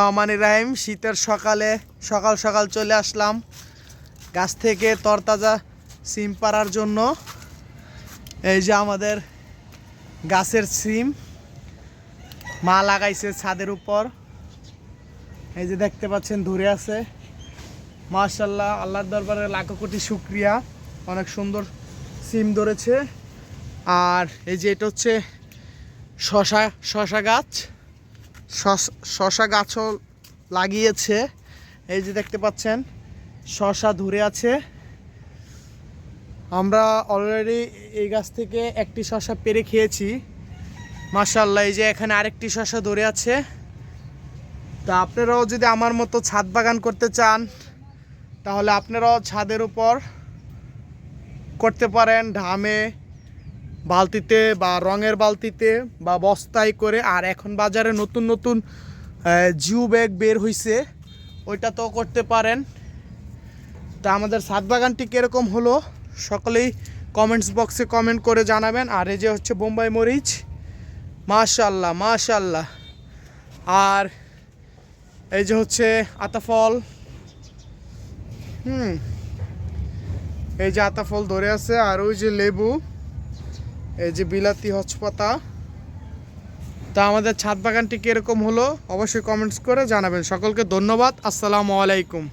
রহমান রাহিম শীতের সকালে সকাল সকাল চলে আসলাম গাছ থেকে তরতাজা সিম পাড়ার জন্য। এই যে আমাদের গাছের সিম, মা লাগাইছে ছাদের উপর। এই যে দেখতে পাচ্ছেন, ধরে আছে। মার্শাল্লাহ আল্লাহর দরবারে লাখো কোটি শুক্রিয়া। অনেক সুন্দর সিম ধরেছে। আর এই যে এটা হচ্ছে শশা শশা গাছ। শশা গাছও লাগিয়েছে। এই যে দেখতে পাচ্ছেন শশা ধরে আছে। আমরা অলরেডি এই গাছ থেকে একটি শশা পেরে খেয়েছি। মাশাল্লাহ এই যে এখানে আরেকটি শশা ধরে আছে। তা আপনারাও যদি আমার মতো ছাদ বাগান করতে চান, তাহলে আপনারাও ছাদের উপর করতে পারেন। ঢামে বালতিতে বা রঙের বালতিতে বা বস্তায় করে, আর এখন বাজারে নতুন নতুন জিও ব্যাগ বের হইছে। ওইটা তো করতে পারেন। তা আমাদের ছাদ বাগানটি কীরকম হলো, সকলেই কমেন্টস বক্সে কমেন্ট করে জানাবেন। আর এই যে হচ্ছে বোম্বাই মরিচ মাশাল্লাহ মাশাল্লাহ আর এই যে হচ্ছে আতাফল, হুম, এই যে আতাফল ধরে আছে। আর ওই যে লেবু এই যে বিলাতি হচপাতা তা আমাদের ছাদ বাগানটি কীরকম হলো? অবশ্যই কমেন্টস করে জানাবেন। সকলকে ধন্যবাদ। আসসালামু আলাইকুম।